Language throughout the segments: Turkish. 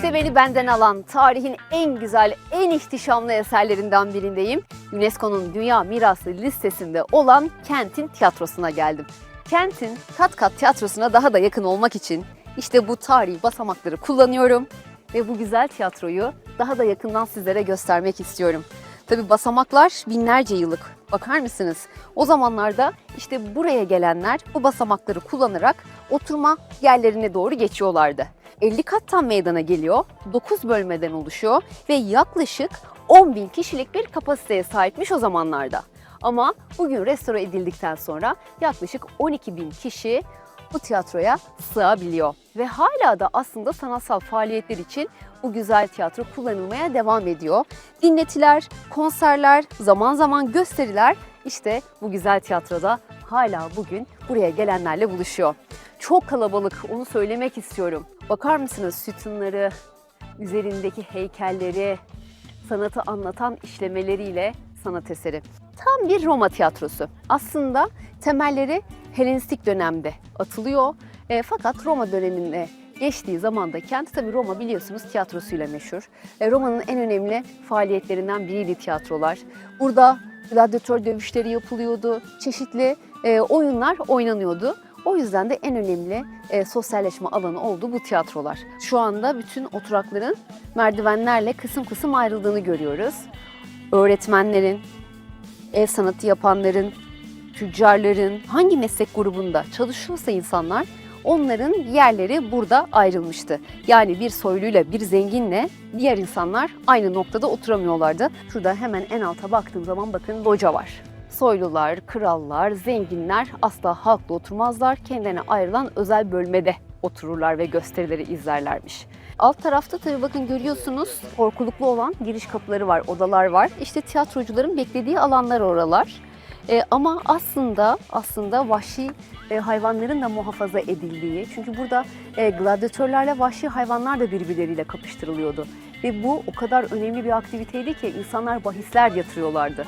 İşte beni benden alan tarihin en güzel, en ihtişamlı eserlerinden birindeyim. UNESCO'nun Dünya Mirası listesinde olan Kent'in tiyatrosuna geldim. Kent'in kat kat tiyatrosuna daha da yakın olmak için işte bu tarihi basamakları kullanıyorum ve bu güzel tiyatroyu daha da yakından sizlere göstermek istiyorum. Tabi basamaklar binlerce yıllık. Bakar mısınız? O zamanlarda işte buraya gelenler bu basamakları kullanarak oturma yerlerine doğru geçiyorlardı. 50 kattan meydana geliyor, 9 bölmeden oluşuyor ve yaklaşık 10 bin kişilik bir kapasiteye sahipmiş o zamanlarda. Ama bugün restore edildikten sonra yaklaşık 12 bin kişi bu tiyatroya sığabiliyor. Ve hala da aslında sanatsal faaliyetler için bu güzel tiyatro kullanılmaya devam ediyor. Dinletiler, konserler, zaman zaman gösteriler işte bu güzel tiyatroda hala bugün buraya gelenlerle buluşuyor. Çok kalabalık onu söylemek istiyorum. Bakar mısınız sütunları, üzerindeki heykelleri, sanatı anlatan işlemeleriyle sanat eseri. Tam bir Roma tiyatrosu. Aslında temelleri Helenistik dönemde atılıyor. E, fakat Roma döneminde geçtiği zamanda kent tabii Roma biliyorsunuz tiyatrosuyla meşhur. E, Roma'nın en önemli faaliyetlerinden biriydi tiyatrolar. Burada gladyatör dövüşleri yapılıyordu. Çeşitli e, oyunlar oynanıyordu. O yüzden de en önemli e, sosyalleşme alanı oldu bu tiyatrolar. Şu anda bütün oturakların merdivenlerle kısım kısım ayrıldığını görüyoruz. Öğretmenlerin, ev sanatı yapanların, tüccarların hangi meslek grubunda çalışıyorsa insanlar onların yerleri burada ayrılmıştı. Yani bir soyluyla bir zenginle diğer insanlar aynı noktada oturamıyorlardı. Şurada hemen en alta baktığım zaman bakın loca var. Soylular, krallar, zenginler asla halkla oturmazlar. Kendilerine ayrılan özel bölmede otururlar ve gösterileri izlerlermiş. Alt tarafta tabii bakın görüyorsunuz korkuluklu olan giriş kapıları var, odalar var. İşte tiyatrocuların beklediği alanlar oralar. E, ama aslında aslında vahşi e, hayvanların da muhafaza edildiği. Çünkü burada e, gladyatörlerle vahşi hayvanlar da birbirleriyle kapıştırılıyordu. Ve bu o kadar önemli bir aktiviteydi ki insanlar bahisler yatırıyorlardı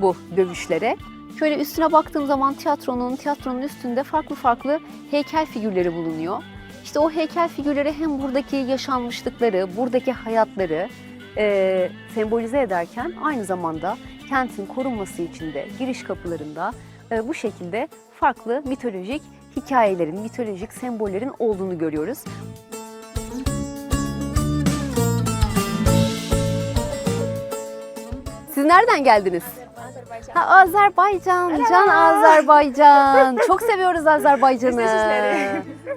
bu dövüşlere. Şöyle üstüne baktığım zaman tiyatronun, tiyatronun üstünde farklı farklı heykel figürleri bulunuyor. İşte o heykel figürleri hem buradaki yaşanmışlıkları, buradaki hayatları e, sembolize ederken aynı zamanda kentin korunması için de giriş kapılarında e, bu şekilde farklı mitolojik hikayelerin, mitolojik sembollerin olduğunu görüyoruz. Siz nereden geldiniz? Ha, Azerbaycan, can Azerbaycan. Çok seviyoruz Azerbaycan'ı.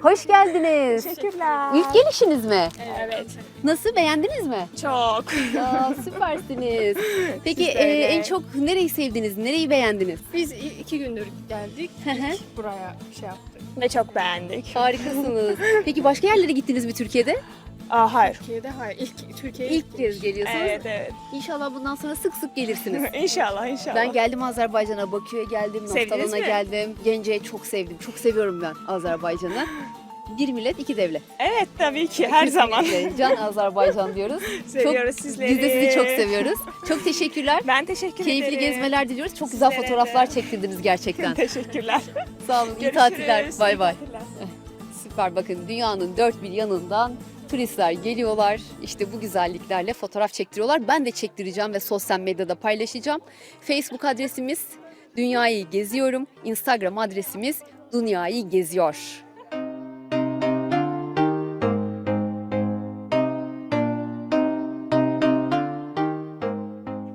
Hoş geldiniz. Teşekkürler. İlk gelişiniz mi? Evet. Nasıl beğendiniz mi? Çok. Aa, süpersiniz. Peki Siz de e, öyle. en çok nereyi sevdiniz? Nereyi beğendiniz? Biz i- iki gündür geldik. İlk buraya şey yaptık. Ve çok beğendik. Harikasınız. Peki başka yerlere gittiniz mi Türkiye'de? Aa, hayır. Türkiye'de hayır. İlk Türkiye'ye İlk kez geliyorsunuz. Evet evet. İnşallah bundan sonra sık sık gelirsiniz. inşallah inşallah. Ben geldim Azerbaycan'a, Bakü'ye geldim, Sevdiniz Naftalan'a mi? geldim. Gence'yi çok sevdim. Çok seviyorum ben Azerbaycan'ı. Bir millet, iki devlet. Evet tabii ki her zaman. Kesinlikle. Can Azerbaycan diyoruz. Seviyoruz çok, sizleri. Biz de sizi çok seviyoruz. Çok teşekkürler. Ben teşekkür Keyifli ederim. gezmeler diliyoruz. Çok güzel Sizlere fotoğraflar de. çektirdiniz gerçekten. Teşekkürler. Sağ olun. İyi tatiller. Bay bay. Süper bakın dünyanın dört bir yanından turistler geliyorlar. İşte bu güzelliklerle fotoğraf çektiriyorlar. Ben de çektireceğim ve sosyal medyada paylaşacağım. Facebook adresimiz Dünyayı Geziyorum. Instagram adresimiz Dünyayı Geziyor.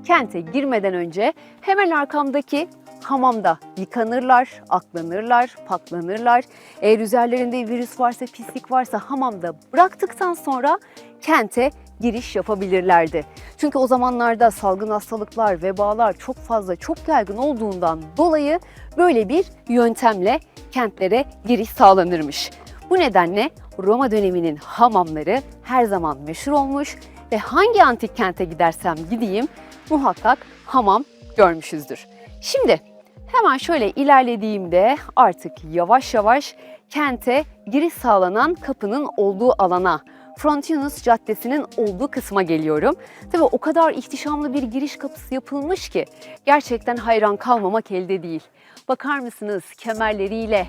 Kente girmeden önce hemen arkamdaki hamamda yıkanırlar, aklanırlar, paklanırlar. Eğer üzerlerinde virüs varsa, pislik varsa hamamda bıraktıktan sonra kente giriş yapabilirlerdi. Çünkü o zamanlarda salgın hastalıklar, vebalar çok fazla, çok yaygın olduğundan dolayı böyle bir yöntemle kentlere giriş sağlanırmış. Bu nedenle Roma döneminin hamamları her zaman meşhur olmuş ve hangi antik kente gidersem gideyim muhakkak hamam görmüşüzdür. Şimdi hemen şöyle ilerlediğimde artık yavaş yavaş kente giriş sağlanan kapının olduğu alana Frontinus Caddesi'nin olduğu kısma geliyorum. Tabii o kadar ihtişamlı bir giriş kapısı yapılmış ki gerçekten hayran kalmamak elde değil. Bakar mısınız kemerleriyle,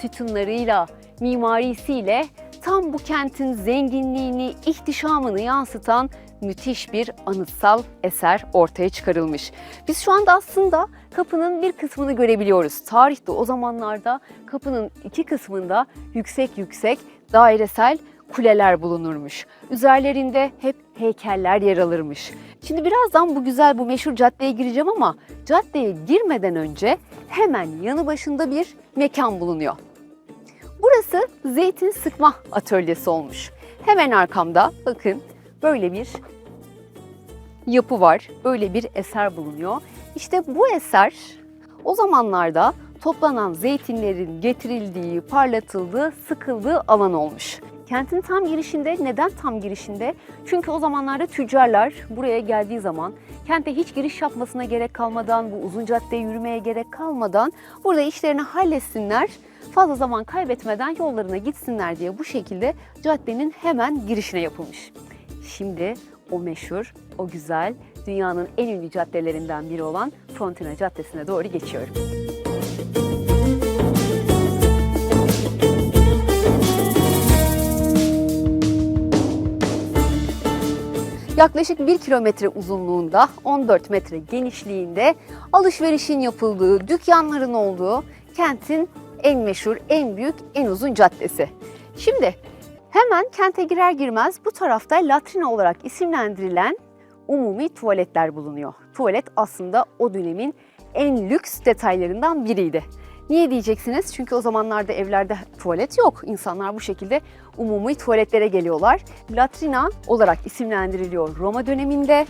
sütunlarıyla, mimarisiyle tam bu kentin zenginliğini, ihtişamını yansıtan müthiş bir anıtsal eser ortaya çıkarılmış. Biz şu anda aslında kapının bir kısmını görebiliyoruz. Tarihte o zamanlarda kapının iki kısmında yüksek yüksek dairesel kuleler bulunurmuş. Üzerlerinde hep heykeller yer alırmış. Şimdi birazdan bu güzel bu meşhur caddeye gireceğim ama caddeye girmeden önce hemen yanı başında bir mekan bulunuyor. Burası zeytin sıkma atölyesi olmuş. Hemen arkamda bakın böyle bir yapı var. Böyle bir eser bulunuyor. İşte bu eser o zamanlarda toplanan zeytinlerin getirildiği, parlatıldığı, sıkıldığı alan olmuş. Kentin tam girişinde, neden tam girişinde? Çünkü o zamanlarda tüccarlar buraya geldiği zaman kente hiç giriş yapmasına gerek kalmadan, bu uzun caddeye yürümeye gerek kalmadan burada işlerini halletsinler, fazla zaman kaybetmeden yollarına gitsinler diye bu şekilde caddenin hemen girişine yapılmış. Şimdi o meşhur, o güzel, dünyanın en ünlü caddelerinden biri olan Frontina Caddesi'ne doğru geçiyorum. Yaklaşık 1 kilometre uzunluğunda, 14 metre genişliğinde alışverişin yapıldığı, dükkanların olduğu kentin en meşhur, en büyük, en uzun caddesi. Şimdi hemen kente girer girmez bu tarafta latrina olarak isimlendirilen umumi tuvaletler bulunuyor. Tuvalet aslında o dönemin en lüks detaylarından biriydi. Niye diyeceksiniz? Çünkü o zamanlarda evlerde tuvalet yok. İnsanlar bu şekilde umumi tuvaletlere geliyorlar. Latrina olarak isimlendiriliyor Roma döneminde.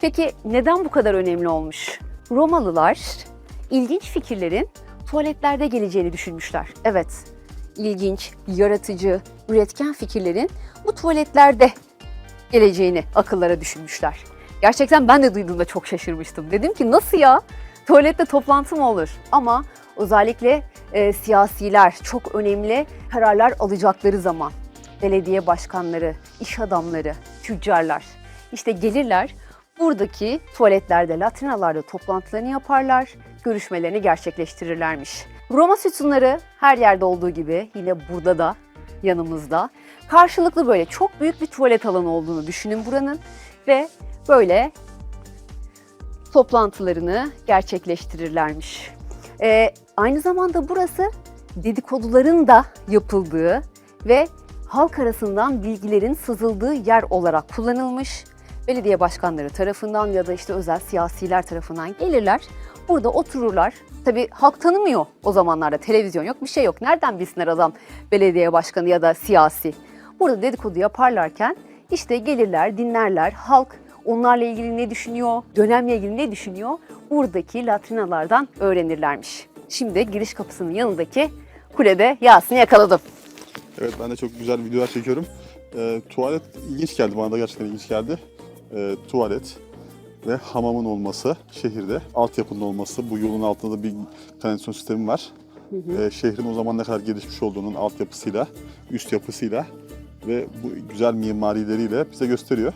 Peki neden bu kadar önemli olmuş? Romalılar ilginç fikirlerin tuvaletlerde geleceğini düşünmüşler. Evet, ilginç, yaratıcı, üretken fikirlerin bu tuvaletlerde geleceğini akıllara düşünmüşler. Gerçekten ben de duyduğumda çok şaşırmıştım. Dedim ki nasıl ya? Tuvalette toplantı mı olur? Ama özellikle e, siyasiler çok önemli kararlar alacakları zaman belediye başkanları, iş adamları, tüccarlar işte gelirler buradaki tuvaletlerde, latrinalarda toplantılarını yaparlar, görüşmelerini gerçekleştirirlermiş. Roma sütunları her yerde olduğu gibi yine burada da yanımızda. Karşılıklı böyle çok büyük bir tuvalet alanı olduğunu düşünün buranın ve böyle toplantılarını gerçekleştirirlermiş. Ee, aynı zamanda burası dedikoduların da yapıldığı ve halk arasından bilgilerin sızıldığı yer olarak kullanılmış. Belediye başkanları tarafından ya da işte özel siyasiler tarafından gelirler. Burada otururlar. Tabii halk tanımıyor o zamanlarda. Televizyon yok, bir şey yok. Nereden bilsinler adam belediye başkanı ya da siyasi? Burada dedikodu yaparlarken işte gelirler, dinlerler. Halk onlarla ilgili ne düşünüyor, dönemle ilgili ne düşünüyor? Buradaki latrinalardan öğrenirlermiş. Şimdi giriş kapısının yanındaki kulede Yasin'i yakaladım. Evet ben de çok güzel videolar çekiyorum. Ee, tuvalet ilginç geldi bana da gerçekten ilginç geldi. Ee, tuvalet ve hamamın olması şehirde, altyapının olması, bu yolun altında da bir kanalizasyon sistemi var. Ee, şehrin o zaman ne kadar gelişmiş olduğunun altyapısıyla, üst yapısıyla ve bu güzel mimarileriyle bize gösteriyor.